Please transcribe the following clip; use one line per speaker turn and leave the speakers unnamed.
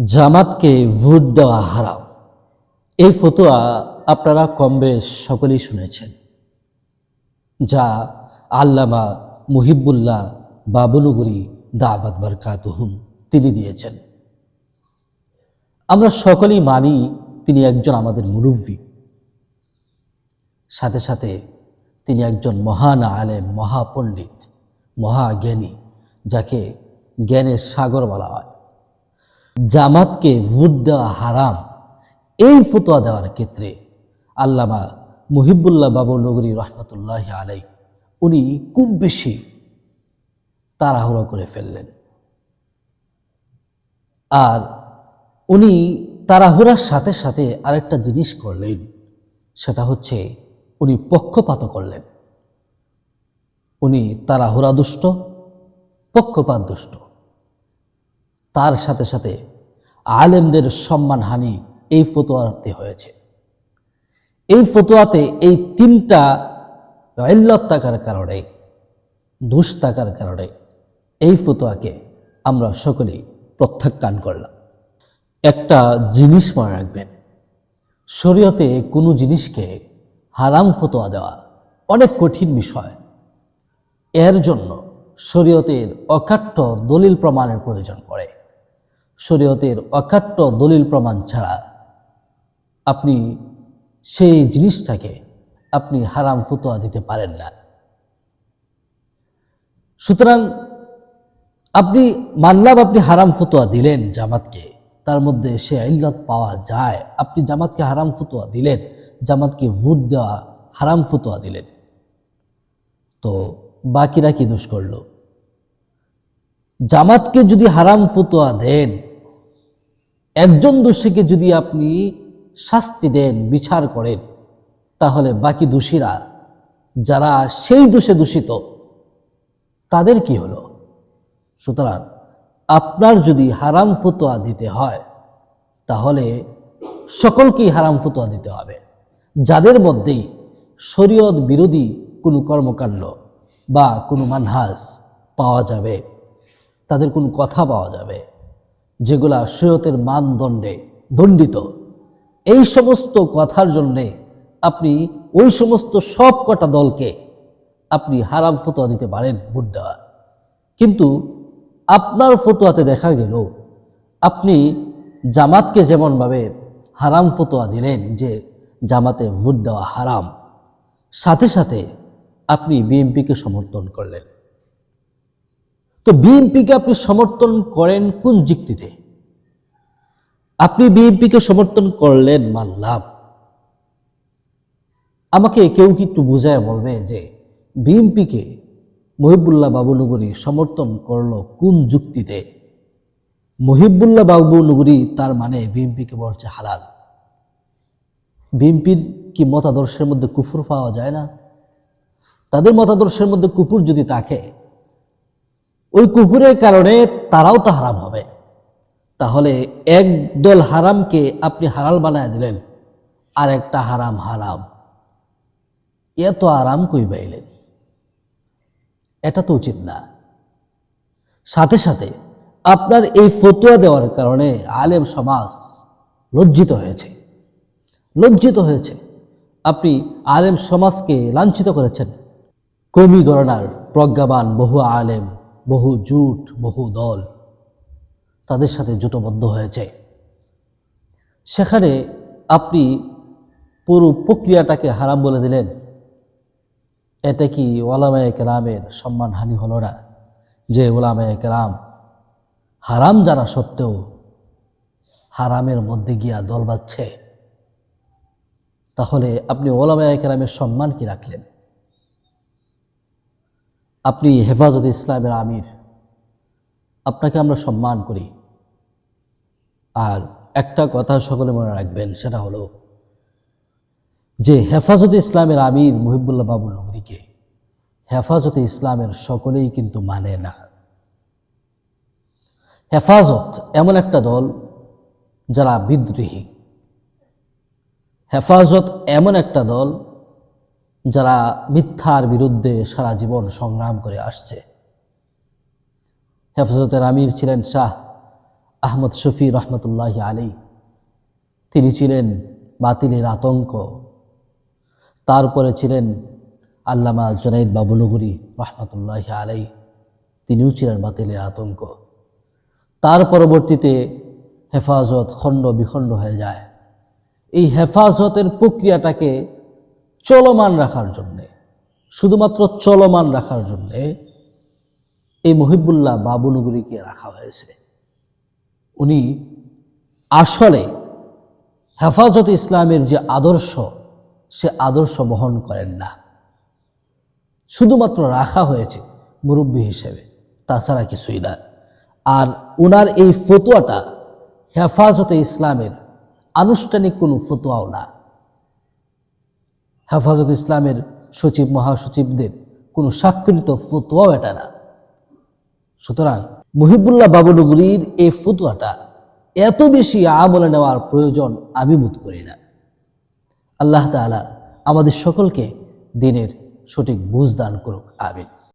জামাতকে ভোট দেওয়া হারাম এই ফতোয়া আপনারা কম বেশ সকলেই শুনেছেন, যা আল্লামা মুহিবুল্লাহ বাবুলুগুরি দাবাদ বারকাতুহুম তিনি দিয়েছেন। আমরা সকলেই মানি তিনি একজন আমাদের মুরব্বী। সাথে সাথে তিনি একজন মহান আলেম, মহাপণ্ডিত, মহাজ্ঞানী, যাকে জ্ঞানের সাগর বলা হয়। জামাতকে ভোট দেওয়া হারাম। এই ফতোয়া দেওয়ার ক্ষেত্রে আল্লামা মুহিবুল্লাহ বাবু নগরী রহমতুল্লাহ আলাই উনি খুব বেশি তাড়াহুড়ো করে ফেললেন। আর উনি তাড়াহুড়ার সাথে সাথে আরেকটা জিনিস করলেন, সেটা হচ্ছে উনি পক্ষপাত করলেন। উনি তাড়াহুড়া দুষ্ট, পক্ষপাত দুষ্ট। তার সাথে সাথে আলেমদের সম্মানহানি এই ফতোয়াতে হয়েছে। এই ফতোয়াতে এই তিনটা ইল্লত থাকার কারণে, দোষ থাকার কারণে এই ফতোয়াকে আমরা সকলেই প্রত্যাখ্যান করলাম। একটা জিনিস মনে রাখবেন, শরীয়তে কোনো জিনিসকে হারাম ফতোয়া দেওয়া অনেক কঠিন বিষয়। এর জন্য শরীয়তের অকাট্য দলিল প্রমাণের প্রয়োজন পড়ে। শরীয়তের অকাট্য দলিল প্রমাণ ছাড়া আপনি সেই জিনিসটাকে আপনি হারাম ফতোয়া দিতে পারেন না। সুতরাং আপনি মানলাম আপনি হারাম ফতোয়া দিলেন জামাতকে, তার মধ্যে সে ইল্লত পাওয়া যায়। আপনি জামাতকে হারাম ফতোয়া দিলেন, জামাতকে ভোট দেওয়া হারাম ফতোয়া দিলেন। তো বাকিরা কি দোষ করল? জামাতকে যদি হারাম ফতোয়া দেন একজন দোষীকে যদি আপনি শাস্তি দেন, বিচার করেন, তাহলে বাকি দোষীরা যারা সেই দোষে দূষিত, তাদের কি হলো? সুতরাং আপনার যদি হারাম ফতোয়া দিতে হয়, তাহলে সকলকেই হারাম ফতোয়া দিতে হবে। যাদের মধ্যেই শরীয়ত বিরোধী কোনো কর্মকাণ্ড বা কোনো মানহাজ পাওয়া যাবে, তাদের কোনো কথা পাওয়া যাবে যেগুলা শরীয়তের মানদণ্ডে দণ্ডিত। এই সমস্ত কথার জন্যে আপনি ওই সমস্ত সব কটা দলকে আপনি হারাম ফতোয়া দিতে পারেন ভোট দেওয়া কিন্তু আপনার ফতোয়াতে দেখা গেল, আপনি জামাতকে যেমনভাবে হারাম ফতোয়া দিলেন যে জামাতে ভোট দেওয়া হারাম, সাথে সাথে আপনি বিএনপিকে সমর্থন করলেন। তো বিএনপিকে আপনি সমর্থন করেন কোন যুক্তিতে? আপনি বিএনপিকে সমর্থন করলেন মানলাম। আমাকে কেউ কি একটু বুঝায় বলবে যে বিএনপিকে মহিবুল্লাহ বাবু বাবুনগরী সমর্থন করল কোন যুক্তিতে? মহিবুল্লাহ বাবুনগরী তার মানে বিএনপিকে বলছে হালাল। বিএনপির কি মতাদর্শের মধ্যে কুফুর পাওয়া যায় না? তাদের মতাদর্শের মধ্যে কুকুর যদি থাকে ওই কুকুরের কারণে তারাও তো হারাম হবে। তাহলে এক দল হারামকে আপনি হালাল বানায় দিলেন আর একটা হারাম। হারাম এত আরাম কই পাইলেন? এটা তো উচিত না। সাথে সাথে আপনার এই ফতুয়া দেওয়ার কারণে আলেম সমাজ লজ্জিত হয়েছে। লজ্জিত হয়েছে। আপনি আলেম সমাজকে লাঞ্ছিত করেছেন। কমি গণনার প্রজ্ঞাবান বহু আলেম বহু জুট, বহু দল তাদের সাথে জোটবদ্ধ হয়েছে। সেখানে আপনি পুরো প্রক্রিয়াটাকে হারাম বলে দিলেন। এতে কি ওলামায় কেরামের সম্মানহানি হলো না যে ওলামায় কেরাম হারাম যারা সত্ত্বেও হারামের মধ্যে গিয়া দল বাচ্ছে তাহলে আপনি ওলামায় কেরামের সম্মান কি রাখলেন? আপনি হেফাজত ইসলামের আমির। আপনাকে আমরা সম্মান করি। আর একটা কথা সকলে মনে রাখবেন, সেটা হলো যে হেফাজতে ইসলামের আমির মুহিবুল্লাহ বাবু নগরীকে হেফাজতে ইসলামের সকলেই কিন্তু মানে না। হেফাজত এমন একটা দল যারা বিদ্রোহী। হেফাজত এমন একটা দল যারা মিথ্যার বিরুদ্ধে সারা জীবন সংগ্রাম করে আসছে। হেফাজতের আমির ছিলেন শাহ আহমদ শফি রহমতুল্লাহ আলী তিনি ছিলেন বাতিলের আতঙ্ক। তারপরে ছিলেন আল্লামা জুনাইদ বাবুনগরী রহমতুল্লাহ আলাই তিনিও ছিলেন বাতিলের আতঙ্ক। তার পরবর্তীতে হেফাজত খণ্ড বিখণ্ড হয়ে যায়। এই হেফাজতের প্রক্রিয়াটাকে চলমান রাখার জন্যে, শুধুমাত্র চলমান রাখার জন্যে এই মহিবুল্লাহ বাবুনগরীকে রাখা হয়েছে। উনি আসলে হেফাজত ইসলামের যে আদর্শ, সে আদর্শ বহন করেন না। শুধুমাত্র রাখা হয়েছে মুরব্বী হিসেবে, তাছাড়া কিছুই না। আর ওনার এই ফতুয়াটা হেফাজতে ইসলামের আনুষ্ঠানিক কোনো ফতুয়াও না। হেফাজত ইসলামের সচিব, মহাসচিবদের কোনো স্বাক্ষরিত ফতুয়াও এটা না। সুতরাং মুহিবুল্লাহ বাবুনগরীর এই ফতুয়াটা এত বেশি আমলে নেওয়ার প্রয়োজন আমি বোধ করি না। আল্লাহ তালা আমাদের সকলকে দিনের সঠিক বুঝ দান করুক, আমিন।